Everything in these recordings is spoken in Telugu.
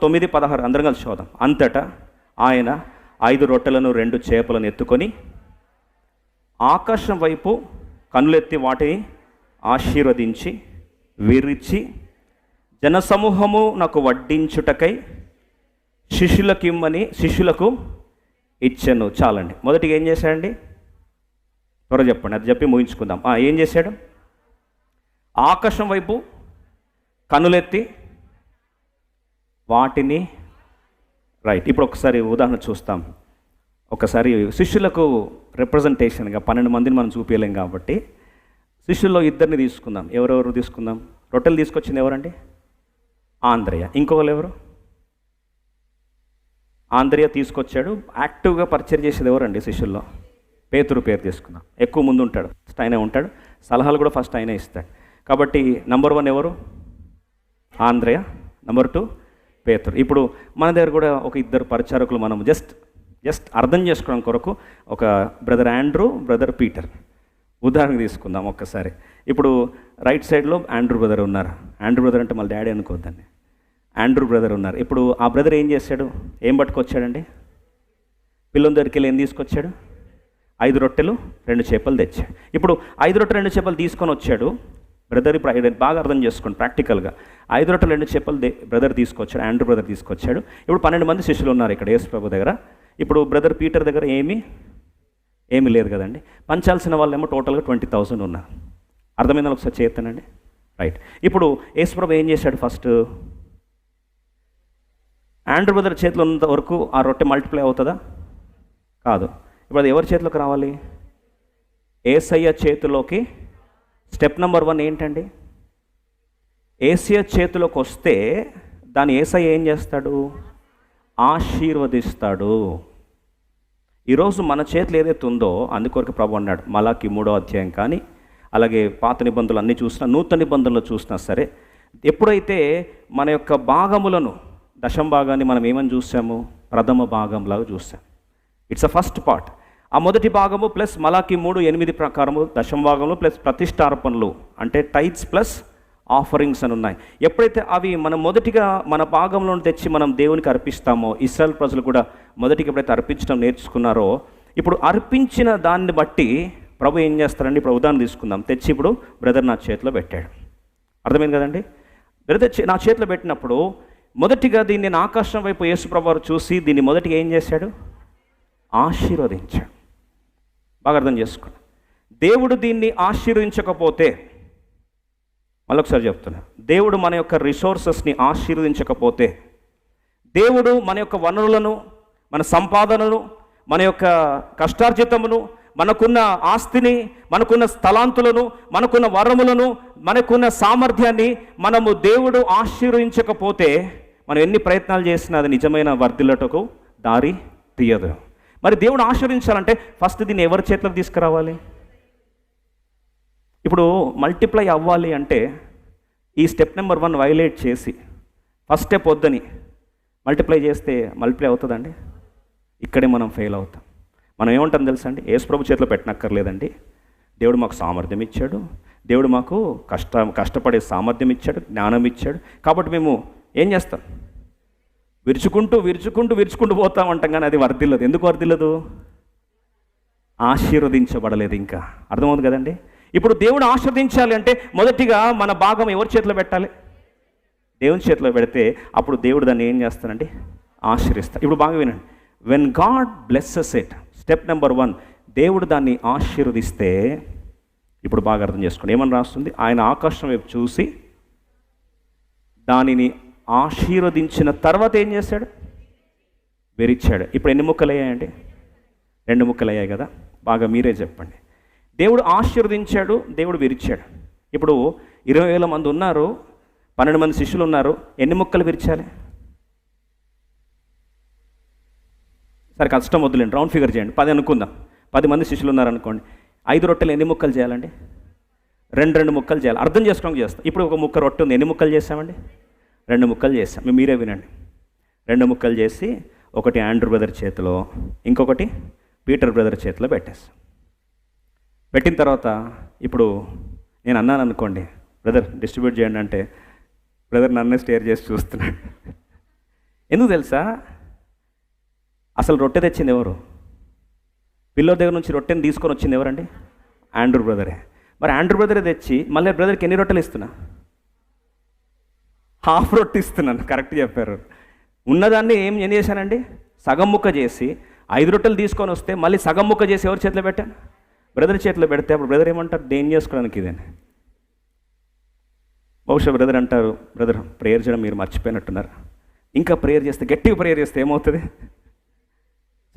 తొమ్మిది పదహారు అందరం కలిసి చూద్దాం. అంతటా ఆయన ఐదు రొట్టెలను రెండు చేపలను ఎత్తుకొని ఆకాశం వైపు కనులెత్తి వాటిని ఆశీర్వదించి విరిచి జనసమూహము నాకు వడ్డించుటకై శిష్యులకిమ్మని శిష్యులకు ఇచ్చాను. చాలండి. మొదటిగా ఏం చేశాడండి? త్వర చెప్పండి. అది చెప్పి ముగించుకుందాం. ఏం చేశాడు? ఆకాశం వైపు కనులెత్తి వాటిని రైట్ ఇప్పుడు ఒకసారి ఉదాహరణ చూస్తాం. ఒకసారి శిష్యులకు రిప్రజెంటేషన్గా పన్నెండు మందిని మనం చూపించలేం కాబట్టి శిష్యుల్లో ఇద్దరిని తీసుకుందాం. ఎవరెవరు తీసుకుందాం? రొట్టెలు తీసుకొచ్చింది ఎవరండి? ఆంధ్రయ ఇంకొకరు ఎవరు? ఆంధ్రయ తీసుకొచ్చాడు. యాక్టివ్గా పరిచయం చేసేది ఎవరండి శిష్యుల్లో? పేతురు పేరు తీసుకుందాం. ఎక్కువ ముందు ఉంటాడు. ఫస్ట్ ఆయనే ఉంటాడు. సలహాలు కూడా ఫస్ట్ ఆయనే ఇస్తాడు. కాబట్టి నంబర్ వన్ ఎవరు? ఆంధ్రయ నంబర్ టూ పేతురు. ఇప్పుడు మన దగ్గర కూడా ఒక ఇద్దరు పరిచారకులు మనం జస్ట్ జస్ట్ అర్థం చేసుకోవడం కొరకు ఒక బ్రదర్ ఆండ్రూ బ్రదర్ పీటర్. ఉదాహరణ తీసుకుందాం ఒక్కసారి. ఇప్పుడు రైట్ సైడ్లో ఆండ్రూ బ్రదర్ ఉన్నారు. ఆండ్రూ బ్రదర్ అంటే మళ్ళీ డాడీ అనుకోవద్దండి. ఆండ్రూ బ్రదర్ ఉన్నారు. ఇప్పుడు ఆ బ్రదర్ ఏం చేశాడు? ఏం పట్టుకొచ్చాడండి? పిల్లల దగ్గరికి వెళ్ళి ఏం తీసుకొచ్చాడు? ఐదు రొట్టెలు రెండు చేపలు తెచ్చాడు. ఇప్పుడు ఐదు రొట్టెలు రెండు చేపలు తీసుకొని వచ్చాడు. బ్రదర్ ఇప్పుడు ఐదు బాగా అర్థం చేసుకోండి ప్రాక్టికల్గా. ఐదు రొట్టెలు రెండు చేపలు బ్రదర్ తీసుకొచ్చాడు ఆండ్రూ బ్రదర్ తీసుకొచ్చాడు. ఇప్పుడు పన్నెండు మంది శిష్యులు ఉన్నారు ఇక్కడ యేసు ప్రభు దగ్గర. ఇప్పుడు బ్రదర్ పీటర్ దగ్గర ఏమీ ఏమీ లేదు కదండి. పంచాల్సిన వాళ్ళేమో టోటల్గా ట్వంటీ థౌసండ్ ఉన్నారు. అర్థమైందని ఒకసారి చేస్తానండి రైట్. ఇప్పుడు యేసు ప్రభు ఏం చేశాడు ఫస్ట్? ఆండ్రూ బ్రదర్ చేతిలో ఉన్నంత వరకు ఆ రొట్టె మల్టిప్లై అవుతుందా? కాదు. ఇప్పుడు అది ఎవరి చేతిలోకి రావాలి? ఏసయ్య చేతిలోకి స్టెప్ నెంబర్ వన్ ఏంటండి? ఏసయ్య చేతిలోకి వస్తే దాని ఏసఐ ఏం చేస్తాడు? ఆశీర్వదిస్తాడు. ఈరోజు మన చేతులు ఏదైతే ఉందో అందుకొరకు ప్రభు అన్నాడు మలాకి మూడో అధ్యాయం కానీ అలాగే పాత నిబంధనలు అన్నీ చూసినా నూతన నిబంధనలు చూసినా సరే ఎప్పుడైతే మన యొక్క భాగములను దశం భాగాన్ని మనం ఏమని చూసాము? ప్రథమ భాగంలాగా చూసాం. ఇట్స్ అ ఫస్ట్ పార్ట్ ఆ మొదటి భాగము ప్లస్ మలాకి మూడు ఎనిమిది ప్రకారము దశం భాగంలో ప్లస్ ప్రతిష్టార్పణలు అంటే టైట్స్ ప్లస్ ఆఫరింగ్స్ అని ఉన్నాయి. ఎప్పుడైతే అవి మనం మొదటిగా మన భాగంలో తెచ్చి మనం దేవునికి అర్పిస్తామో ఇస్రాయల్ ప్రజలు కూడా మొదటికి ఎప్పుడైతే అర్పించడం నేర్చుకున్నారో ఇప్పుడు అర్పించిన దాన్ని బట్టి ప్రభు ఏం చేస్తారండి? ఇప్పుడు ఉదాహరణ తీసుకుందాం. తెచ్చి ఇప్పుడు బ్రదర్ నా చేతిలో పెట్టాడు. అర్థమైంది కదండి? బ్రదర్ చే- నా చేతిలో పెట్టినప్పుడు మొదటిగా దీన్ని నేను ఆకాశం వైపు యేసు ప్రభువారు చూసి దీన్ని మొదటిగా ఏం చేశాడు? ఆశీర్వదించాడు. బాగా అర్థం చేసుకోండి దేవుడు దీన్ని ఆశీర్వించకపోతే మళ్ళొకసారి చెప్తున్నా దేవుడు మన యొక్క రిసోర్సెస్ని ఆశీర్వదించకపోతే దేవుడు మన యొక్క వనరులను మన సంపాదనను మన యొక్క కష్టార్జితమును మనకున్న ఆస్తిని మనకున్న స్థలాంతులను మనకున్న వరములను మనకున్న సామర్థ్యాన్ని మనము దేవుడు ఆశీర్వించకపోతే మనం ఎన్ని ప్రయత్నాలు చేసినా అది నిజమైన వర్ధిల్లటకు దారి తీయదు. మరి దేవుడు ఆశ్రయించాలంటే ఫస్ట్ దీన్ని ఎవరి చేతిలోకి తీసుకురావాలి? ఇప్పుడు మల్టిప్లై అవ్వాలి అంటే ఈ స్టెప్ నెంబర్ వన్ వైలేట్ చేసి ఫస్ట్ స్టెప్ వద్దని మల్టిప్లై చేస్తే మల్టిప్లై అవుతుందండి? ఇక్కడే మనం ఫెయిల్ అవుతాం. మనం ఏమంటాం తెలుసా అండి? ప్రభు చేతిలో పెట్టనక్కర్లేదండి. దేవుడు మాకు సామర్థ్యం ఇచ్చాడు. దేవుడు మాకు కష్ట కష్టపడే సామర్థ్యం ఇచ్చాడు జ్ఞానం ఇచ్చాడు. కాబట్టి మేము ఏం చేస్తాం? విరుచుకుంటూ విరుచుకుంటూ విరుచుకుంటూ పోతాం అంటాం కానీ అది వర్దిల్లదు ఎందుకు వర్దిల్లదు ఆశీర్వదించబడలేదు ఇంకా. అర్థమవుతుంది కదండి? ఇప్పుడు దేవుడు ఆశీర్వదించాలి అంటే మొదటిగా మన భాగం ఎవరి చేతిలో పెట్టాలి? దేవుని చేతిలో పెడితే అప్పుడు దేవుడు దాన్ని ఏం చేస్తానండి ఆశీర్వదిస్తాడు. ఇప్పుడు బాగా వినండి. When God blesses it step number one దేవుడు దాన్ని ఆశీర్వదిస్తే ఇప్పుడు బాగా అర్థం చేసుకోండి. ఏమని రాస్తుంది? ఆయన ఆకాశం వైపు చూసి దానిని ఆశీర్వదించిన తర్వాత ఏం చేశాడు వెరిచ్చాడు ఇప్పుడు ఎన్ని ముక్కలు అయ్యాయండి రెండు ముక్కలు అయ్యాయి కదా? బాగా మీరే చెప్పండి. దేవుడు ఆశీర్వదించాడు దేవుడు విరిచాడు. ఇప్పుడు ఇరవై వేల మంది ఉన్నారు పన్నెండు మంది శిష్యులు ఉన్నారు ఎన్ని ముక్కలు విరిచాలి? సరే కష్టం వద్దులేండి రౌండ్ ఫిగర్ చేయండి. పది అనుకుందాం. పది మంది శిష్యులు ఉన్నారనుకోండి. ఐదు రొట్టెలు ఎన్ని ముక్కలు చేయాలండి? రెండు రెండు ముక్కలు చేయాలి. అర్థం చేసుకోవడానికి చేస్తాం. ఇప్పుడు ఒక ముక్క రొట్టె ఉంది. ఎన్ని ముక్కలు చేసామండి రెండు ముక్కలు చేసాం మీరే వినండి. రెండు ముక్కలు చేసి ఒకటి ఆండ్రూ బ్రదర్ చేతిలో ఇంకొకటి పీటర్ బ్రదర్ చేతిలో పెట్టేస్తాం పెట్టిన తర్వాత ఇప్పుడు నేను అన్నాను అనుకోండి బ్రదర్ డిస్ట్రిబ్యూట్ చేయండి అంటే బ్రదర్ నన్నే స్టేర్ చేసి చూస్తున్నాడు. ఎందుకు తెలుసా? అసలు రొట్టె తెచ్చింది ఎవరు? పిల్లో దగ్గర నుంచి రొట్టెని తీసుకొని వచ్చింది ఎవరండి? ఆండ్రూ బ్రదరే. మరి ఆండ్రూ బ్రదరే తెచ్చి మళ్ళీ బ్రదర్కి ఎన్ని రొట్టెలు ఇస్తున్నా? హాఫ్ రొట్టి ఇస్తున్నాను కరెక్ట్ చెప్పారు. ఉన్నదాన్ని ఏం ఏం చేశానండి? సగం ముక్క చేసి ఐదు రొట్టెలు తీసుకొని వస్తే మళ్ళీ సగం ముక్క చేసి ఎవరి చేతిలో పెట్టాను? బ్రదర్ చేతిలో పెడితే అప్పుడు బ్రదర్ ఏమంటారు? దేని చేసుకోవడానికి ఇదేనే? బహుశా బ్రదర్ అంటారు బ్రదర్ ప్రేయర్ చేయడం మీరు మర్చిపోయినట్టున్నారు. ఇంకా ప్రేయర్ చేస్తే గట్టిగా ప్రేయర్ చేస్తే ఏమవుతుంది?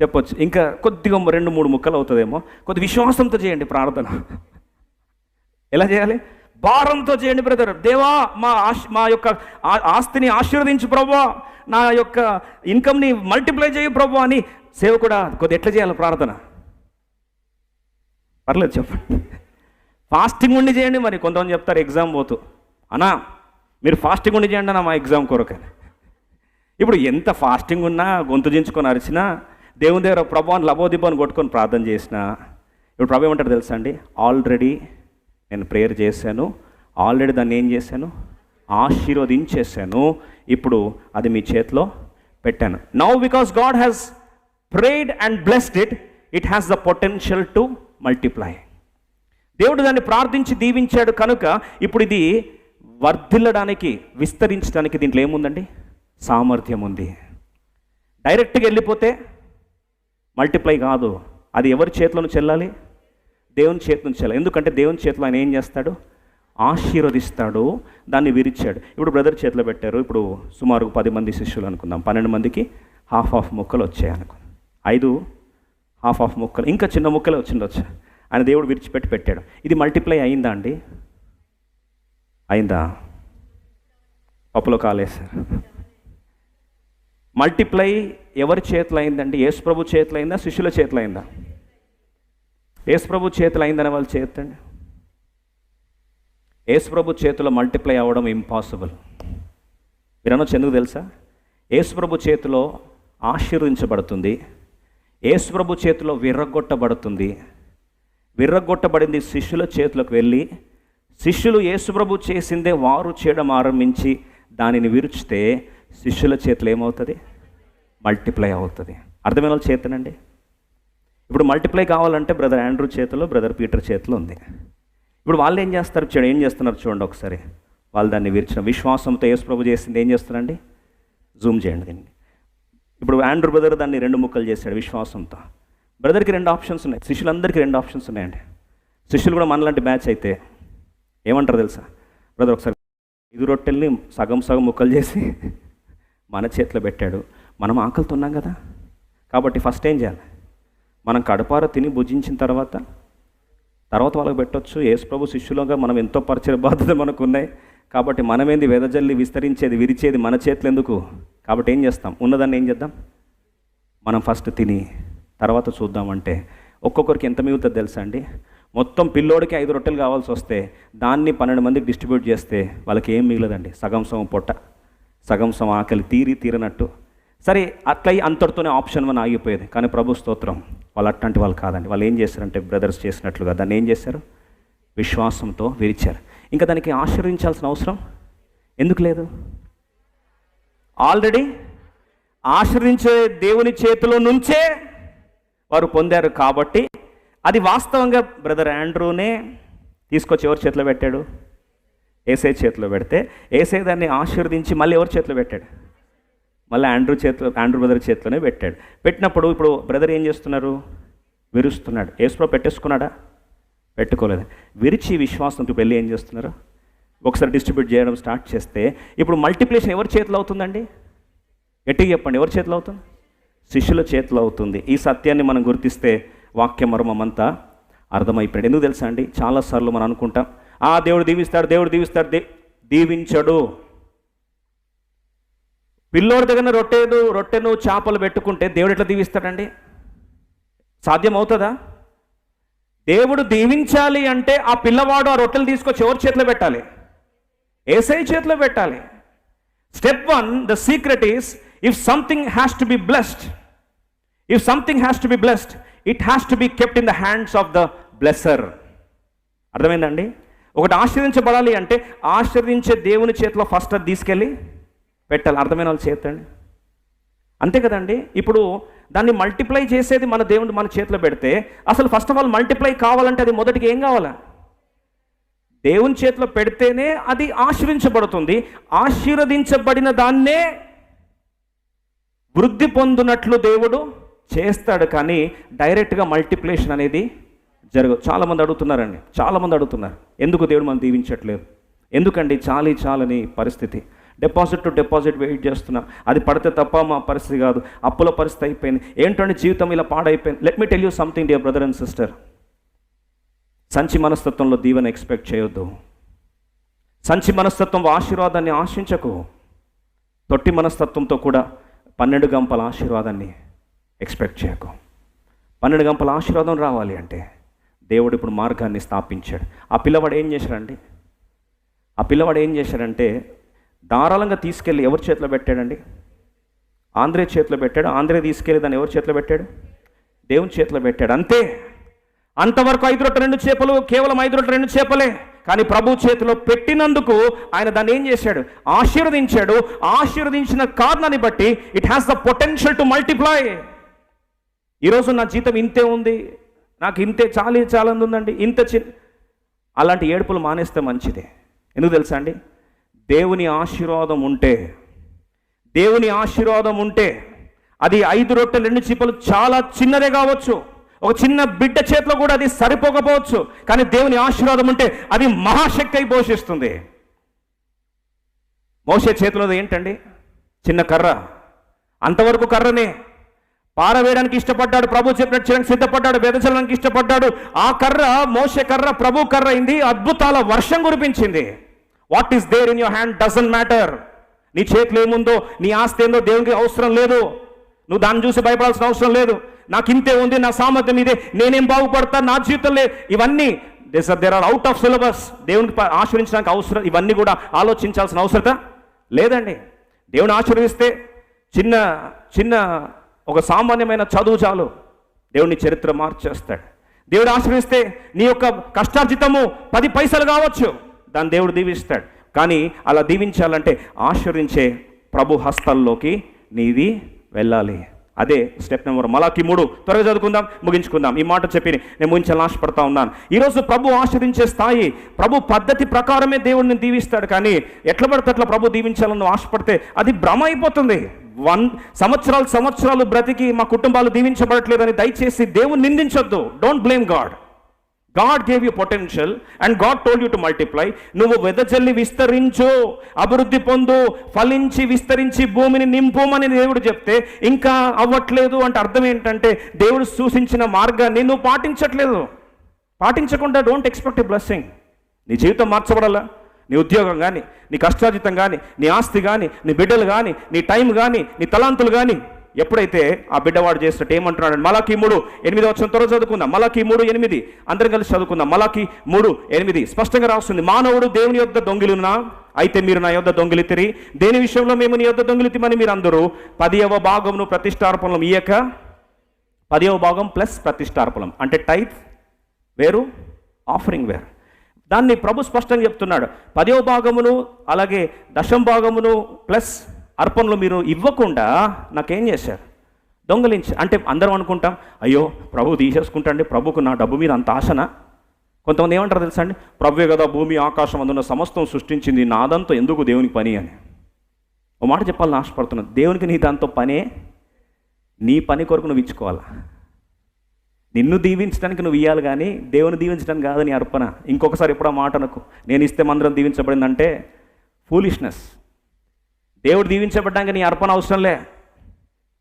చెప్పొచ్చు. ఇంకా కొద్దిగా రెండు మూడు ముక్కలు అవుతుందేమో. కొద్ది విశ్వాసంతో చేయండి ప్రార్థన. ఎలా చేయాలి? భారంతో చేయండి బ్రదర్ దేవా మా ఆశ మా యొక్క ఆస్తిని ఆశీర్వదించు ప్రభా. నా యొక్క ఇన్కమ్ని మల్టిప్లై చేయి ప్రభు అని సేవ కూడా కొద్ది ఎట్లా చేయాలి ప్రార్థన? పర్లేదు చెప్పండి. ఫాస్టింగ్ ఉండి చేయండి మరి కొంతమంది చెప్తారు ఎగ్జామ్ పోతూ. అన్నా మీరు ఫాస్టింగ్ ఉండి చేయండి అన్న మా ఎగ్జామ్ కొరకని ఇప్పుడు ఎంత ఫాస్టింగ్ ఉన్నా గొంతు దించుకొని అరిచినా దేవుని దగ్గర ప్రభావం లబోదిబ్బని కొట్టుకొని ప్రార్థన చేసినా ఇప్పుడు ప్రభు ఏమంటారు తెలుసా అండి? ఆల్రెడీ నేను ప్రేయర్ చేశాను. ఆల్రెడీ దాన్ని ఏం చేశాను? ఆశీర్వదించేశాను. ఇప్పుడు అది మీ చేతిలో పెట్టాను. Now because God has prayed and blessed it it has the potential to multiply దేవుడు దాన్ని ప్రార్థించి దీవించాడు కనుక ఇప్పుడు ఇది వర్ధిల్లడానికి విస్తరించడానికి దీంట్లో ఏముందండి? సామర్థ్యం ఉంది. డైరెక్ట్గా వెళ్ళిపోతే మల్టిప్లై కాదు. అది ఎవరి చేతిలో చెల్లాలి? దేవుని చేతి నుంచి చెల్లాలి ఎందుకంటే దేవుని చేతిలో ఆయన ఏం చేస్తాడు? ఆశీర్వదిస్తాడు. దాన్ని విరిచాడు. ఇప్పుడు బ్రదర్ చేతిలో పెట్టారు. ఇప్పుడు సుమారు పది మంది శిష్యులు అనుకుందాం. పన్నెండు మందికి హాఫ్ హాఫ్ ముక్కలు వచ్చాయి అనుకుందాం. ఐదు హాఫ్ హాఫ్ ముక్కలు. ఇంకా చిన్న ముక్కలే వచ్చిండొచ్చు. ఆయన దేవుడు విరిచిపెట్టి పెట్టాడు. ఇది మల్టిప్లై అయిందా అండి? అయిందా? పప్పులో కాలేశారు. మల్టిప్లై ఎవరి చేతిలో అయిందండి? యేసు ప్రభు చేతిలో అయిందా? శిష్యుల చేతిలో అయిందా? యేసుప్రభు చేతులు చేతిలో అయిందని వాళ్ళు చేతండి యేసుప్రభు చేతిలో మల్టిప్లై అవ్వడం ఇంపాసిబుల్ మీరు అనొచ్చు ఎందుకు తెలుసా? యేసుప్రభు చేతిలో ఆశీర్వదించబడుతుంది. యేసుప్రభు చేతిలో విర్రగొట్టబడుతుంది. విర్రగొట్టబడింది శిష్యుల చేతులకు వెళ్ళి శిష్యులు యేసుప్రభు చేసిందే వారు చేయడం ఆరంభించి దానిని విరుచితే శిష్యుల చేతిలో ఏమవుతుంది? మల్టిప్లై అవుతుంది. అర్థమైన వాళ్ళ చేతనండి ఇప్పుడు మల్టిప్లై కావాలంటే బ్రదర్ ఆండ్రూ చేతిలో బ్రదర్ పీటర్ చేతిలో ఉంది. ఇప్పుడు వాళ్ళు ఏం చేస్తారు చూడండి ఏం చేస్తున్నారు చూడండి ఒకసారి. వాళ్ళు దాన్ని విరిచిన విశ్వాసంతో యేసుప్రభు చేసింది ఏం చేస్తారండి? జూమ్ చేయండి దీన్ని ఇప్పుడు ఆండ్రూ బ్రదర్ దాన్ని రెండు ముక్కలు చేశాడు విశ్వాసంతో. బ్రదర్కి రెండు ఆప్షన్స్ ఉన్నాయి. శిష్యులందరికీ రెండు ఆప్షన్స్ ఉన్నాయండి. శిష్యులు కూడా మనలాంటి బ్యాచ్ అయితే ఏమంటారు తెలుసా? బ్రదర్ ఒకసారి ఐదు రొట్టెల్ని సగం సగం ముక్కలు చేసి మన చేతిలో పెట్టాడు. మనం ఆకలితో ఉన్నాం కదా. కాబట్టి ఫస్ట్ ఏం చేయాలి? మనం కడపార తిని భుజించిన తర్వాత తర్వాత వాళ్ళకి పెట్టొచ్చు. యేసుప్రభు శిష్యులుగా మనం ఎంతో పరిచయ బాధ్యత మనకు ఉన్నాయి కాబట్టి మనమేంది వెదజల్లి విస్తరించేది విరిచేది మన చేతులు ఎందుకు కాబట్టి ఏం చేస్తాం? ఉన్నదాన్ని ఏం చేద్దాం? మనం ఫస్ట్ తిని తర్వాత చూద్దామంటే ఒక్కొక్కరికి ఎంత మిగులుతుంది తెలుసా అండి? మొత్తం పిల్లోడికి ఐదు రొట్టెలు కావాల్సి వస్తే దాన్ని పన్నెండు మందికి డిస్ట్రిబ్యూట్ చేస్తే వాళ్ళకి ఏం మిగలదండి? సగం సగం పొట్ట సగం సగం ఆకలి తీరి తీరనట్టు. సరే అట్లయి అంతటితోనే ఆప్షన్ వన్ ఆగిపోయేది. కానీ ప్రభు స్తోత్రం. వాళ్ళు అట్లాంటి వాళ్ళు కాదండి. వాళ్ళు ఏం చేశారంటే బ్రదర్స్ చేసినట్లుగా దాన్ని ఏం చేశారు? విశ్వాసంతో విరిచారు. ఇంకా దానికి ఆశీర్వించాల్సిన అవసరం? ఎందుకు లేదు? ఆల్రెడీ ఆశ్రయించే దేవుని చేతిలో నుంచే వారు పొందారు కాబట్టి అది వాస్తవంగా బ్రదర్ ఆండ్రూనే తీసుకొచ్చి ఎవరి చేతిలో పెట్టాడు? ఏసై చేతిలో పెడితే. ఏసై దాన్ని ఆశీర్వదించి మళ్ళీ ఎవరి చేతిలో పెట్టాడు? మళ్ళీ ఆండ్రూ చేతిలో ఆండ్రూ బ్రదర్ చేతిలోనే పెట్టాడు. పెట్టినప్పుడు ఇప్పుడు బ్రదర్ ఏం చేస్తున్నారు? విరుస్తున్నాడు. ఏసులో పెట్టేసుకున్నాడా? పెట్టుకోలేదు. విరిచి విశ్వాసంతో వెళ్ళి ఏం చేస్తున్నారు? ఒకసారి డిస్ట్రిబ్యూట్ చేయడం స్టార్ట్ చేస్తే ఇప్పుడు మల్టిప్లికేషన్ ఎవరి చేతిలో అవుతుందండి? గట్టిగా చెప్పండి ఎవరి చేతిలో అవుతుంది? శిష్యుల చేతిలో అవుతుంది. ఈ సత్యాన్ని మనం గుర్తిస్తే వాక్య మర్మం అంతా అర్థమైపోయాడు ఎందుకు తెలుసా అండి? చాలాసార్లు మనం అనుకుంటాం ఆ దేవుడు దీవిస్తాడు దేవుడు దీవిస్తాడు దే దీవించడు. పిల్లోడి దగ్గర రొట్టెను రొట్టెను చేపలు పెట్టుకుంటే దేవుడు ఎట్లా దీవిస్తాడండి? సాధ్యం అవుతుందా దేవుడు దీవించాలి అంటే ఆ పిల్లవాడు ఆ రొట్టెలు తీసుకొచ్చి ఎవరి చేతిలో పెట్టాలి? ఏసై చేతిలో పెట్టాలి. Step one the secret is if something has to be blessed if something has to be blessed it has to be kept in the hands of the blesser అర్థమైందండి? ఒకటి ఆశీర్వించబడాలి అంటే ఆశీర్వించే దేవుని చేతిలో ఫస్ట్ అది తీసుకెళ్ళి పెట్టాలి. అర్థమైన వాళ్ళు చేతండి అంతే కదండి? ఇప్పుడు దాన్ని మల్టిప్లై చేసేది మన దేవుడు మన చేతిలో పెడితే అసలు ఫస్ట్ ఆఫ్ ఆల్ మల్టిప్లై కావాలంటే అది మొదటికి ఏం కావాలా? దేవుని చేతిలో పెడితేనే అది ఆశీర్వించబడుతుంది ఆశీర్వదించబడిన దాన్నే వృద్ధి పొందినట్లు దేవుడు చేస్తాడు. కానీ డైరెక్ట్గా మల్టిప్లేషన్ అనేది జరగదు. చాలామంది అడుగుతున్నారండి. చాలామంది అడుగుతున్నారు. ఎందుకు దేవుడు మనం దీవించట్లేదు? ఎందుకండి? చాలీ చాలని పరిస్థితి. డిపాజిట్ టు డిపాజిట్ వెయిట్ చేస్తున్నా. అది పడితే తప్ప మా పరిస్థితి కాదు. అప్పుల పరిస్థితి అయిపోయింది. ఏంటంటే జీవితం ఇలా పాడైపోయింది. Let me tell you something dear brother and sister సంచి మనస్తత్వంలో దీవెన ఎక్స్పెక్ట్ చేయొద్దు. సంచి మనస్తత్వం ఆశీర్వాదాన్ని ఆశించకు. తొట్టి మనస్తత్వంతో కూడా పన్నెండు గంపల ఆశీర్వాదాన్ని ఎక్స్పెక్ట్ చేయకు. పన్నెండు గంపల ఆశీర్వాదం రావాలి అంటే దేవుడు ఇప్పుడు మార్గాన్ని స్థాపించాడు. ఆ పిల్లవాడు ఏం చేశాడండి ఆ పిల్లవాడు ఏం చేశాడంటే ధారాళంగా తీసుకెళ్ళి ఎవరి చేతిలో పెట్టాడండి? ఆంధ్రే చేతిలో పెట్టాడు. ఆంధ్రే తీసుకెళ్ళి దాన్ని ఎవరి చేతిలో పెట్టాడు? దేవుని చేతిలో పెట్టాడు. అంతే. అంతవరకు ఐదు రొట్టె రెండు చేపలు కేవలం ఐదు రొట్టె రెండు చేపలే. కానీ ప్రభు చేతిలో పెట్టినందుకు ఆయన దాన్ని ఏం చేశాడు? ఆశీర్వదించాడు. ఆశీర్వదించిన కారణాన్ని బట్టి it has the potential to multiply ఈరోజు నా జీతం ఇంతే ఉంది. నాకు ఇంతే చాలా చాలా ఉందండి ఇంత చి అలాంటి ఏడుపులు మానేస్తే మంచిదే. ఎందుకు తెలుసా అండి? దేవుని ఆశీర్వాదం ఉంటే దేవుని ఆశీర్వాదం ఉంటే అది ఐదు రొట్టెలు రెండు చిప్పలు చాలా చిన్నదే కావచ్చు. ఒక చిన్న బిడ్డ చేతిలో కూడా అది సరిపోకపోవచ్చు. కానీ దేవుని ఆశీర్వాదం ఉంటే అది మహాశక్తి అయి పోషిస్తుంది. మోసే చేతిలో ఏంటండి? చిన్న కర్ర. అంతవరకు కర్రనే. పారవేయడానికి ఇష్టపడ్డాడు ప్రభు చెప్పినట్టు చేయడానికి సిద్ధపడ్డాడు వెదచడానికి ఇష్టపడ్డాడు. ఆ కర్ర మోసే కర్ర ప్రభు కర్ర అయింది అద్భుతాల వర్షం కురిపించింది. What is there in your hand doesn't matter నీ చేతిలో ఏముందో నీ ఆస్తి ఏందో దేవునికి అవసరం లేదు. నువ్వు దాన్ని చూసి భయపడాల్సిన అవసరం లేదు. నాకు ఇంతే ఉంది నా సామర్థ్యం ఇదే. నేనేం బాగుపడతా నా జీవితంలో ఇవన్నీ this there are out of syllabus దేవునికి ఆశ్రయించడానికి అవసరం ఇవన్నీ కూడా ఆలోచించాల్సిన అవసరత లేదండి. దేవుని ఆశీర్వదిస్తే చిన్న చిన్న ఒక సామాన్యమైన చదువు చాలు. దేవుని చరిత్ర మార్చేస్తాడు. దేవుడు ఆశ్రయిస్తే నీ యొక్క కష్టార్జితము పది పైసలు కావచ్చు. దాన్ని దేవుడు దీవిస్తాడు. కానీ అలా దీవించాలంటే ఆశ్రయించే ప్రభు హస్తాల్లోకి నీది వెళ్ళాలి. అదే స్టెప్ నెంబర్ మలాకి మూడు. త్వరగా చదువుకుందాం ముగించుకుందాం. ఈ మాట చెప్పి నేను ముగించాలని ఆశపడతా ఉన్నాను. ఈరోజు ప్రభు ఆశ్రయించే స్థాయి ప్రభు పద్ధతి ప్రకారమే దేవుడిని దీవిస్తాడు. కానీ ఎట్ల పడితే అట్లా ప్రభు దీవించాలని ఆశపడితే అది భ్రమ అయిపోతుంది. వన్ సంవత్సరాలు సంవత్సరాలు బ్రతికి మా కుటుంబాలు దీవించబడట్లేదని దయచేసి దేవుని నిందించొద్దు. Don't blame God God gave you potential and God told you to multiply నువ్వు వెదజల్లి విస్తరించు అభివృద్ధి పొందు ఫలించి విస్తరించి భూమిని నింపుమని దేవుడు చెప్తే ఇంకా అవ్వట్లేదు అంటే అర్థం ఏంటంటే దేవుడు సూచించిన మార్గాన్ని నువ్వు పాటించట్లేదు. పాటించకుండా డోంట్ ఎక్స్పెక్ట్ ఎ బ్లెస్సింగ్ నీ జీవితం మార్చబడాలా? నీ ఉద్యోగం కానీ నీ కష్టార్జితం కానీ నీ ఆస్తి కానీ నీ బిడ్డలు కానీ నీ టైం కానీ నీ తలాంతులు కానీ ఎప్పుడైతే ఆ బిడ్డవాడు చేసినట్టు ఏమంటున్నాడు మలాకి మూడు ఎనిమిది వచ్చిన త్వర చదువుకుందాం. మలాకి మూడు ఎనిమిది. అందరం కలిసి చదువుకుందాం. మలాకి మూడు ఎనిమిది. స్పష్టంగా రాస్తుంది మానవుడు దేవుని యొక్క దొంగిలున్నా అయితే మీరు నా యొద్ద దొంగిలితిరి దేని విషయంలో మేము నీ యొద్ద దొంగిలితిమని మీరు అందరూ పదియవ భాగమును ప్రతిష్టార్పణం ఇయ్యక పదియవ భాగం ప్లస్ ప్రతిష్టార్పణం. అంటే టైప్ వేరు ఆఫరింగ్ వేరు. దాన్ని ప్రభు స్పష్టంగా చెప్తున్నాడు. పదవ భాగమును అలాగే దశం భాగమును ప్లస్ అర్పణలు మీరు ఇవ్వకుండా నాకేం చేశారు? దొంగలించి అంటే అందరం అనుకుంటాం అయ్యో ప్రభు తీసేసుకుంటాండి ప్రభుకు నా డబ్బు మీద అంత ఆశనా? కొంతమంది ఏమంటారు తెలుసా అండి? ప్రభువే కదా భూమి ఆకాశం అందున్న సమస్తం సృష్టించింది నాదంతో ఎందుకు దేవునికి పని? అని. ఓ మాట చెప్పాలని ఆశపడుతున్నాను. దేవునికి నీ దాంతో పనే? నీ పని కొరకు నువ్వు ఇచ్చుకోవాలా? నిన్ను దీవించడానికి నువ్వు ఇవ్వాలి కానీ దేవుని దీవించడానికి కాదు నీ అర్పణ. ఇంకొకసారి ఎప్పుడో మాట అనకు. నేను ఇస్తే మందిరం దీవించబడిందంటే ఫూలిష్నెస్ దేవుడు దీవించబడ్డానికి నీ అర్పణ అవసరంలే.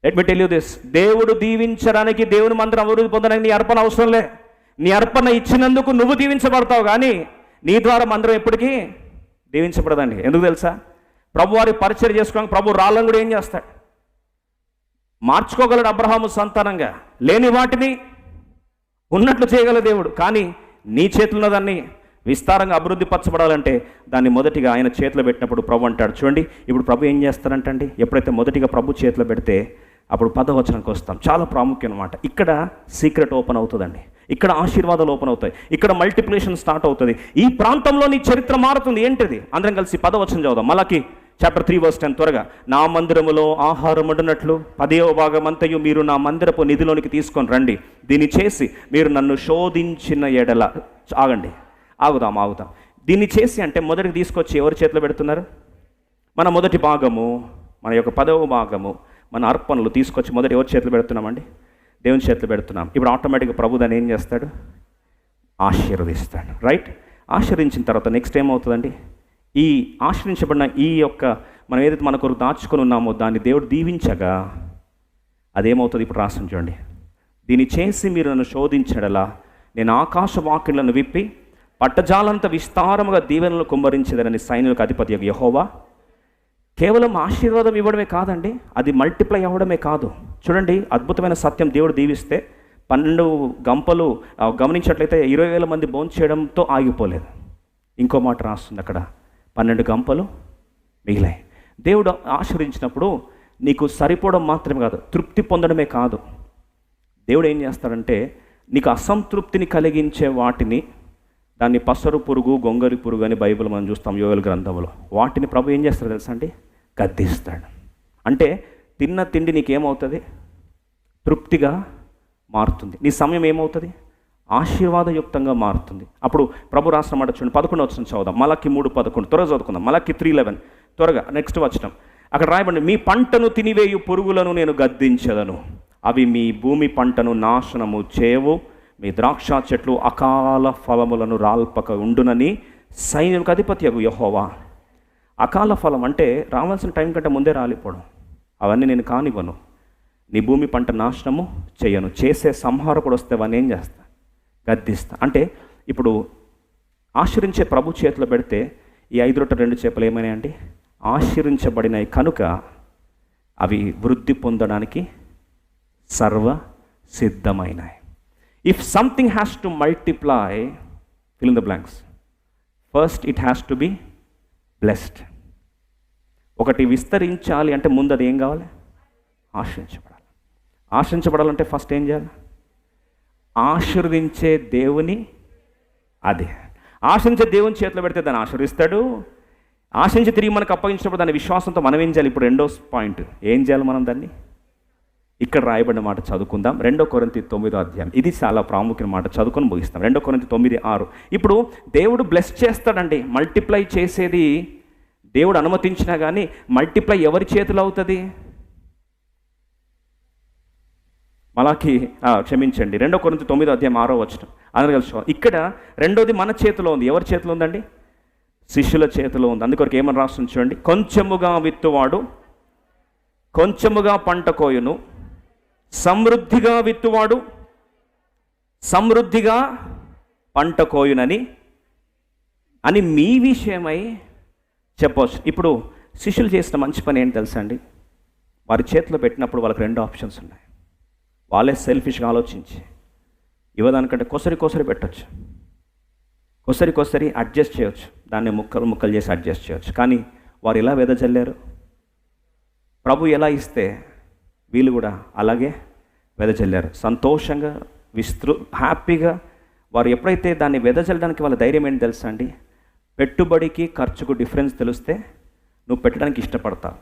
Let me tell you this దేవుడు దీవించడానికి దేవుని మందిరం అభివృద్ధి పొందడానికి నీ అర్పణ అవసరంలే. నీ అర్పణ ఇచ్చినందుకు నువ్వు దీవించబడతావు కానీ నీ ద్వారా మందిరం ఎప్పటికీ దీవించబడదండి. ఎందుకు తెలుసా? ప్రభు వారి పరిచయం చేసుకోవడానికి ప్రభు రాళ్ళను కూడా ఏం చేస్తాడు? మార్చుకోగలడు అబ్రహాము సంతానంగా. లేని వాటిని ఉన్నట్లు చేయగల దేవుడు. కానీ నీ చేతిలో దాన్ని విస్తారంగా అభివృద్ధి పరచబడాలంటే దాన్ని మొదటిగా ఆయన చేతిలో పెట్టినప్పుడు ప్రభు అంటాడు. చూడండి ఇప్పుడు ప్రభు ఏం చేస్తారంటండి? ఎప్పుడైతే మొదటిగా ప్రభు చేతిలో పెడితే అప్పుడు పదవచనంకి వస్తాం. చాలా ప్రాముఖ్యం అనమాట ఇక్కడ సీక్రెట్ ఓపెన్ అవుతుందండి. ఇక్కడ ఆశీర్వాదాలు ఓపెన్ అవుతాయి. ఇక్కడ మల్టిప్లికేషన్ స్టార్ట్ అవుతుంది. ఈ ప్రాంతంలో నీ చరిత్ర మారుతుంది. ఏంటిది? అందరం కలిసి పదవచనం చదువుదాం. మళ్ళీ చాప్టర్ త్రీ వర్స్ టెన్ త్వరగా. నా మందిరములో ఆహారం వండినట్లు పదేవ భాగం అంతయు మీరు నా మందిరపు నిధిలోనికి తీసుకొని రండి. దీన్ని చేసి మీరు నన్ను శోధించిన ఎడల. ఆగండి. ఆగుదాం ఆగుదాం. దీన్ని చేసి అంటే మొదటికి తీసుకొచ్చి ఎవరి చేతిలో పెడుతున్నారు? మన మొదటి భాగము మన యొక్క పదవ భాగము మన అర్పణలు తీసుకొచ్చి మొదటి ఎవరి చేతిలో పెడుతున్నామండి? దేవుని చేతిలో పెడుతున్నాం. ఇప్పుడు ఆటోమేటిక్గా ప్రభు దాన్ని ఏం చేస్తాడు? ఆశీర్వదిస్తాడు. రైట్ ఆశీర్వించిన తర్వాత నెక్స్ట్ ఏమవుతుందండి? ఈ ఆశ్రయించబడిన ఈ యొక్క మనం ఏదైతే మన కొరకు దాచుకొని ఉన్నామో దాన్ని దేవుడు దీవించగా అదేమవుతుంది? ఇప్పుడు రాసిన చూడండి. దీన్ని చేసి మీరు నన్ను శోధించడలా నేను ఆకాశ వాక్యులను విప్పి అట్టజాలంత విస్తారముగా దీవెనలు కుమ్మరించిందని సైనికులకు అధిపతి యహోవా. కేవలం ఆశీర్వాదం ఇవ్వడమే కాదండి అది మల్టిప్లై అవ్వడమే కాదు. చూడండి అద్భుతమైన సత్యం దేవుడు దీవిస్తే పన్నెండు గంపలు గమనించినట్లయితే ఇరవై వేల మంది భోంచేయడంతో ఆగిపోలేదు. ఇంకో మాట రాస్తుంది అక్కడ పన్నెండు గంపలు మిగిలాయి. దేవుడు ఆశీర్వదించినప్పుడు నీకు సరిపోవడం మాత్రమే కాదు తృప్తి పొందడమే కాదు. దేవుడు ఏం చేస్తాడంటే నీకు అసంతృప్తిని కలిగించే వాటిని దాన్ని పసరు పురుగు గొంగరి పురుగు అని బైబిల్ మనం చూస్తాం యోగల గ్రంథంలో. వాటిని ప్రభు ఏం చేస్తాడు తెలుసా అండి? గద్దిస్తాడు. అంటే తిన్న తిండి నీకేమవుతుంది? తృప్తిగా మారుతుంది. నీ సమయం ఏమవుతుంది? ఆశీర్వాదయుక్తంగా మారుతుంది. అప్పుడు ప్రభు రాష్ట్రం మాట చూడండి. పదకొండు వచ్చిన చదువుదాం. మలకి మూడు పదకొండు. త్వరగా చదువుకుందాం. Malachi three eleven. త్వరగా నెక్స్ట్ వచ్చినాం అక్కడ రాయబడి మీ పంటను తినివేయు పురుగులను నేను గద్దించదను. అవి మీ భూమి పంటను నాశనము చేయవు మీ ద్రాక్ష చెట్లు అకాల ఫలములను రాల్పక ఉండునని సైన్యం అధిపతి యహోవా. అకాల ఫలం అంటే రావాల్సిన టైం కంటే ముందే రాలిపోవడం. అవన్నీ నేను కానివ్వను. నీ భూమి పంట నాశనము చేయను. చేసే సంహారకుడు వస్తే వాడిని ఏం చేస్తా? గద్దిస్తా. అంటే ఇప్పుడు ఆశ్రయించే ప్రభు చేతిలో పెడితే ఈ ఐదు రొట్ట రెండు చేపలు ఏమైనాయండి? ఆశ్రయించబడినాయి కనుక అవి వృద్ధి పొందడానికి సర్వ సిద్ధమైనాయి if something has to multiply fill in the blanks first it has to be blessed ఒకటి విస్తరించాలి అంటే ముందు అది ఏం కావాలి? ఆశ్రయించబడాలి. ఆశ్రయించబడాలంటే ఫస్ట్ ఏం చేయాలి? ఆశీర్వదించే దేవుని అదే. ఆశించే దేవుని చేతిలో పెడితే దాన్ని ఆశీర్విస్తాడు ఆశించి తిరిగి మనకు అప్పగించినప్పుడు దాని విశ్వాసంతో మనం ఏం చేయాలి? ఇప్పుడు రెండో పాయింట్ ఏం చేయాలి మనం దాన్ని? ఇక్కడ రాయబడిన మాట చదువుకుందాం. రెండో కొరంతి తొమ్మిదో అధ్యాయం. ఇది చాలా ప్రాముఖ్యమైన మాట. చదువుకొని ముగిస్తాం. రెండో కొరింతి తొమ్మిది ఆరు. ఇప్పుడు దేవుడు బ్లెస్ చేస్తాడండి. మల్టిప్లై చేసేది దేవుడు అనుమతించినా కానీ మల్టిప్లై ఎవరి చేతిలో అవుతుంది? మలాకి క్షమించండి. రెండో కొరింత తొమ్మిదో అధ్యాయం ఆరో వచ్చిన అందరూ ఇక్కడ రెండోది మన చేతిలో ఉంది. ఎవరి చేతిలో ఉందండి? శిష్యుల చేతిలో ఉంది. అందుకొరకు ఏమని రాస్తుంది చూడండి? కొంచెముగా విత్తువాడు కొంచెముగా పంట కోయును సమృద్ధిగా విత్తువాడు సమృద్ధిగా పంట కోయునని అని మీ విషయమై చెప్పవచ్చు. ఇప్పుడు శిష్యులు చేసిన మంచి పని ఏంటి తెలుసా అండి? వారి చేతిలో పెట్టినప్పుడు వాళ్ళకి రెండు ఆప్షన్స్ ఉన్నాయి. వాళ్ళే సెల్ఫిష్గా ఆలోచించి ఇవ్వదానికంటే కొసరి కొసరి పెట్టచ్చు. కొసరి కొసరి అడ్జస్ట్ చేయొచ్చు. దాన్ని ముక్కలు ముక్కలు చేసి అడ్జస్ట్ చేయొచ్చు. కానీ వారు ఎలా వెదజల్లారు? ప్రభు ఎలా ఇస్తే వీళ్ళు కూడా అలాగే వెదజల్లారు సంతోషంగా విస్తృ హ్యాపీగా వారు ఎప్పుడైతే దాన్ని వెదజల్లడానికి వాళ్ళ ధైర్యం ఏంటి తెలుసా అండి? పెట్టుబడికి ఖర్చుకు డిఫరెన్స్ తెలిస్తే నువ్వు పెట్టడానికి ఇష్టపడతావు.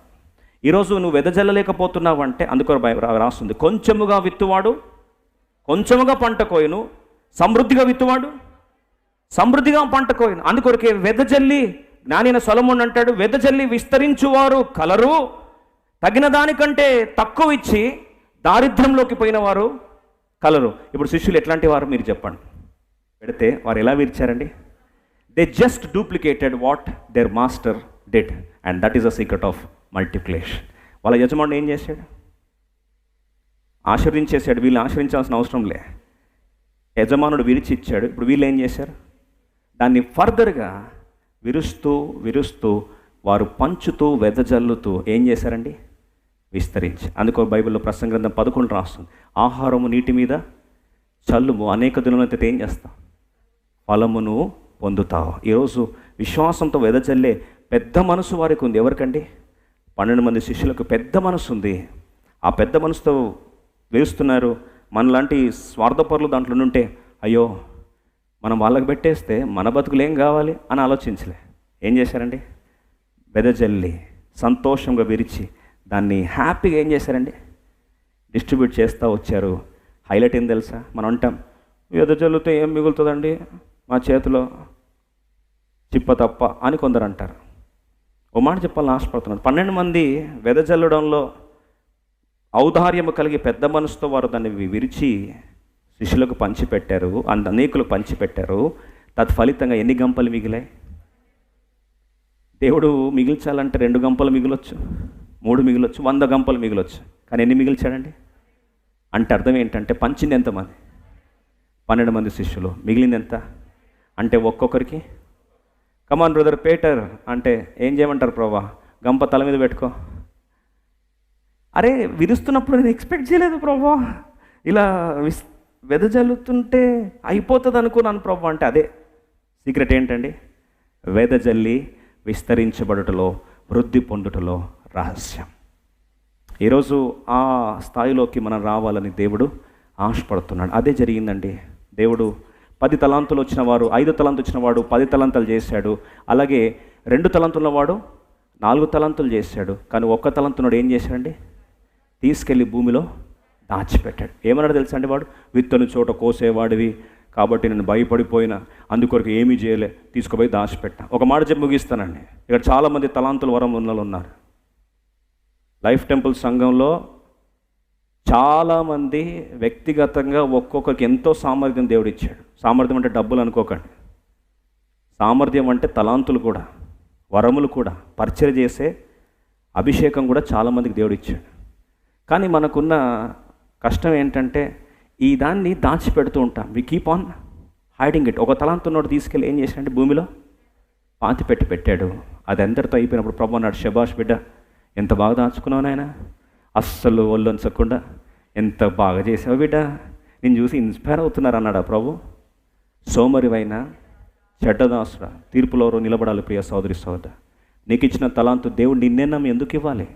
ఈరోజు నువ్వు వెదజల్లలేకపోతున్నావు అంటే అందుకో రాస్తుంది. కొంచెముగా విత్తువాడు కొంచెముగా పంట కోయను సమృద్ధిగా విత్తువాడు సమృద్ధిగా పంట కోయను. అందుకొరకే వెదజల్లి జ్ఞానైన సొలమున్ అంటాడు వెదజల్లి విస్తరించువారు కలరు. తగిన దానికంటే తక్కువ ఇచ్చి దారిద్ర్యంలోకి పోయిన వారు కలరు. ఇప్పుడు శిష్యులు ఎట్లాంటి వారు మీరు చెప్పండి. పెడితే వారు ఎలా విరిచారండి? They just duplicated what their master did and that is a secret of multiplication వాళ్ళ యజమానుడు ఏం చేశాడు? ఆశీర్వించేశాడు వీళ్ళు ఆశ్రయించాల్సిన అవసరం లే. యజమానుడు విరిచి ఇచ్చాడు ఇప్పుడు వీళ్ళు ఏం చేశారు? దాన్ని ఫర్దర్గా విరుస్తూ విరుస్తూ వారు పంచుతూ వెదజల్లుతూ ఏం చేశారండి? విస్తరించి. అందుకో బైబిల్లో ప్రసంగ గ్రంథం పదకొండు రాస్తుంది. ఆహారము నీటి మీద చల్లుము అనేక దినములైతే ఏం చేస్తాం? ఫలమును పొందుతావు ఈరోజు విశ్వాసంతో వెదజల్లే పెద్ద మనసు వారికి ఉంది. ఎవరికండి? పన్నెండు మంది శిష్యులకు పెద్ద మనసు ఉంది. ఆ పెద్ద మనసుతో వేస్తున్నారు మనలాంటి స్వార్థపరులు దాంట్లో ఉంటే అయ్యో మనం వాళ్ళకి పెట్టేస్తే మన బతుకులు ఏం కావాలి అని ఆలోచించలే. ఏం చేశారండి? వెదజల్లి సంతోషంగా విరిచి దాన్ని హ్యాపీగా ఏం చేశారండి? డిస్ట్రిబ్యూట్ చేస్తూ వచ్చారు. హైలైట్ ఏం తెలుసా? మనం అంటాం ఎదు చల్లితే ఏం మిగులుతుందండి? మా చేతిలో చిప్ప తప్ప అని కొందరు అంటారు. ఓ మాట చెప్పాలని ఆశపడుతున్నారు పన్నెండు మంది వెదజల్లడంలో ఔదార్యము కలిగి పెద్ద మనసుతో వారు దాన్ని విరిచి శిష్యులకు పంచిపెట్టారు. అంత అనేకులకు పంచిపెట్టారు. తత్ఫలితంగా ఎన్ని గంపలు మిగిలాయి? దేవుడు మిగిల్చాలంటే రెండు గంపలు మిగిలొచ్చు. మూడు మిగిలొచ్చు వంద గంపలు మిగిలొచ్చు. కానీ ఎన్ని మిగిల్చాడండి? అంటే అర్థం ఏంటంటే పంచింది ఎంతమంది పన్నెండు మంది శిష్యులు. మిగిలింది ఎంత? అంటే ఒక్కొక్కరికి? కమాన్ బ్రదర్ పేటర్ అంటే ఏం చేయమంటారు ప్రభా గంప తల మీద పెట్టుకో. అరే విరుస్తున్నప్పుడు నేను ఎక్స్పెక్ట్ చేయలేదు ప్రభా ఇలా విస్ వెదజల్లుతుంటే అయిపోతుంది అనుకున్నాను ప్రభా అంటే అదే. సీక్రెట్ ఏంటండి? వెదజల్లి విస్తరించబడుటలో వృద్ధి పొందుటలో రహస్యం. ఈరోజు ఆ స్థాయిలోకి మనం రావాలని దేవుడు ఆశపడుతున్నాడు. అదే జరిగిందండి. దేవుడు పది తలాంతులు వచ్చిన వారు ఐదు తలాంతులు వచ్చిన వాడు పది తలాంతలు చేశాడు. అలాగే రెండు తలంతులవాడు నాలుగు తలంతులు చేశాడు. కానీ ఒక్క తలంతున్నాడు ఏం చేశాడండి? తీసుకెళ్ళి భూమిలో దాచిపెట్టాడు. ఏమన్నాడు తెలుసా అండి వాడు? విత్తను చోట కోసేవాడివి కాబట్టి నేను భయపడిపోయిన అందుకొరకు ఏమీ చేయలే తీసుకుపోయి దాచిపెట్టా ఒక మాట చెప్పి ముగిస్తానండి. ఇక్కడ చాలామంది తలాంతుల వరం ఉన్నలు ఉన్నారు. లైఫ్ టెంపుల్ సంఘంలో చాలామంది వ్యక్తిగతంగా ఒక్కొక్కరికి ఎంతో సామర్థ్యం దేవుడు ఇచ్చాడు సామర్థ్యం అంటే డబ్బులు అనుకోకండి. సామర్థ్యం అంటే తలాంతులు కూడా వరములు కూడా పరిచయం చేసే అభిషేకం కూడా చాలామందికి దేవుడు ఇచ్చాడు కానీ మనకున్న కష్టం ఏంటంటే ఈ దాన్ని దాచిపెడుతూ ఉంటాం. We keep on hiding it ఒక తలాంతున్నోడు తీసుకెళ్ళి ఏం చేశాడంటే భూమిలో పాతి పెట్టి పెట్టాడు. అది ఎందరితో అయిపోయినప్పుడు ప్రభు అన్నాడు శబాష్ బిడ్డ ఎంత బాగా దాచుకున్నావు నాయన? అస్సలు ఒళ్ళొంచకుండా ఎంత బాగా చేసావు బిడ్డ? నేను చూసి ఇన్స్పైర్ అవుతున్నారు అన్నాడా ప్రభు? సోమరివైన చెడ్డదాసుడా తీర్పులో నిలబడాలి ప్రియ సోదరి సోద నీకు ఇచ్చిన తలాంతు దేవుడు నిన్నే నమ్మి ఎందుకు ఇవ్వాలి?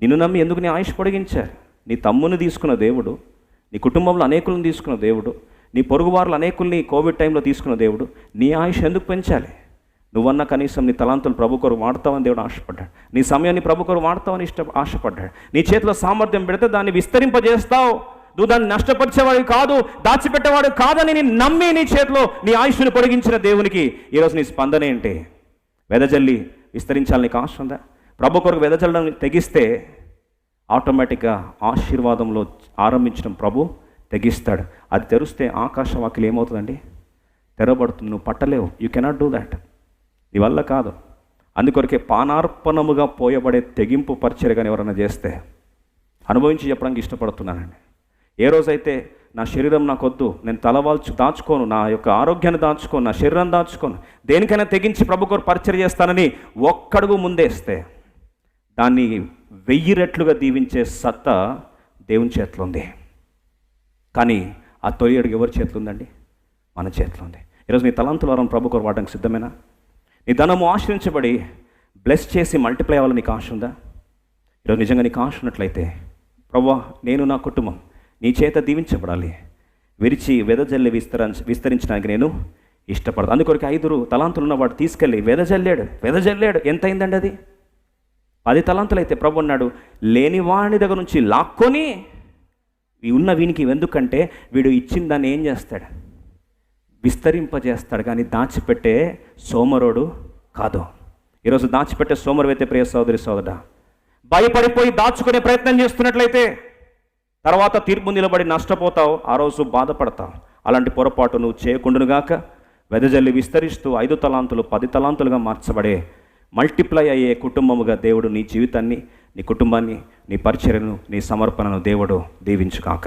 నిన్ను నమ్మి ఎందుకు నీ ఆయుష్ పొడిగించారు? నీ తమ్ముని తీసుకున్న దేవుడు నీ కుటుంబంలో అనేకులను తీసుకున్న దేవుడు నీ పొరుగువారులు అనేకుల్ని కోవిడ్ టైంలో తీసుకున్న దేవుడు నీ ఆయుష్ ఎందుకు పెంచాలి? నువ్వన్నా కనీసం నీ తలాంతులు ప్రభు కొరకు వాడతావని దేవుడు ఆశపడ్డాడు. నీ సమయాన్ని ప్రభు కొరకు వాడతావని ఇష్ట ఆశపడ్డాడు. నీ చేతిలో సామర్థ్యం పెడితే దాన్ని విస్తరింపజేస్తావు. నువ్వు దాన్ని నష్టపరిచేవాడు కాదు దాచిపెట్టేవాడు కాదని నేను నమ్మి నీ చేతిలో నీ ఆయుష్ను పొడిగించిన దేవునికి ఈరోజు నీ స్పందన ఏంటి? వెదజల్లి విస్తరించాలని నీకు ఆశ ఉందా? ప్రభు కొరకు వెదజల్లడం తెగిస్తే ఆటోమేటిక్గా ఆశీర్వాదంలో ఆరంభించడం ప్రభు తెగిస్తాడు. అది తెరిస్తే ఆకాశవాక్యలు ఏమవుతుందండి? తెరబడుతుంది. నువ్వు పట్టలేవు. యూ కెనాట్ డూ దాట్ నీ వల్ల కాదు. అందుకొరకే పానార్పణముగా పోయబడే తెగింపు పరిచయగాని ఎవరైనా చేస్తే అనుభవించి చెప్పడానికి ఇష్టపడుతున్నానండి. ఏ రోజైతే నా శరీరం నాకొద్దు నేను తలవాల్చు దాచుకోను నా యొక్క ఆరోగ్యాన్ని దాచుకోను నా శరీరం దాచుకోను దేనికైనా తెగించి ప్రభు కొరకు పరిచయం చేస్తానని ఒక్కడుగు ముందేస్తే దాన్ని వెయ్యి రెట్లుగా దీవించే సత్తా దేవుని చేతిలో ఉంది కానీ ఆ తొలి అడుగు ఎవరి చేతిలో ఉందండి? మన చేతిలో ఉంది. ఈరోజు నీ తలంతుల వరం ప్రభు కొరకు వాడడానికి సిద్ధమేనా? నీ ధనము ఆశ్రయించబడి బ్లెస్ చేసి మల్టిప్లై అవ్వాలని నీకు ఆశ ఉందా? ఈరోజు నిజంగా నీకు ఆశ ఉన్నట్లయితే ప్రవ్వా నేను నా కుటుంబం నీ చేత దీవించబడాలి. విరిచి వెదజల్లి విస్తరించ విస్తరించడానికి నేను ఇష్టపడదు అందుకొరకు ఐదురు తలాంతులు ఉన్నవాడు తీసుకెళ్ళి వెదజల్లాడు వెదజల్లాడు. ఎంత అయిందండి అది? పది తలాంతులు అయితే ప్రభు అన్నాడు లేని వాడి దగ్గర నుంచి లాక్కొని ఉన్న వీనికి ఎందుకంటే వీడు ఇచ్చిన దాన్ని ఏం చేస్తాడు? విస్తరింపజేస్తాడు కానీ దాచిపెట్టే సోమరుడు కాదు. ఈరోజు దాచిపెట్టే సోమరువైతే ప్రియ సోదరి సోదర భయపడిపోయి దాచుకునే ప్రయత్నం చేస్తున్నట్లయితే తర్వాత తీర్పు నిలబడి నష్టపోతావు ఆ రోజు బాధపడతావు. అలాంటి పొరపాటు నువ్వు చేయకుండానుగాక వెదజల్లి విస్తరిస్తూ ఐదు తలాంతులు పది తలాంతులుగా మార్చబడే మల్టిప్లై అయ్యే కుటుంబముగా దేవుడు నీ జీవితాన్ని నీ కుటుంబాన్ని నీ పరిచర్యను నీ సమర్పణను దేవుడు దీవించుగాక.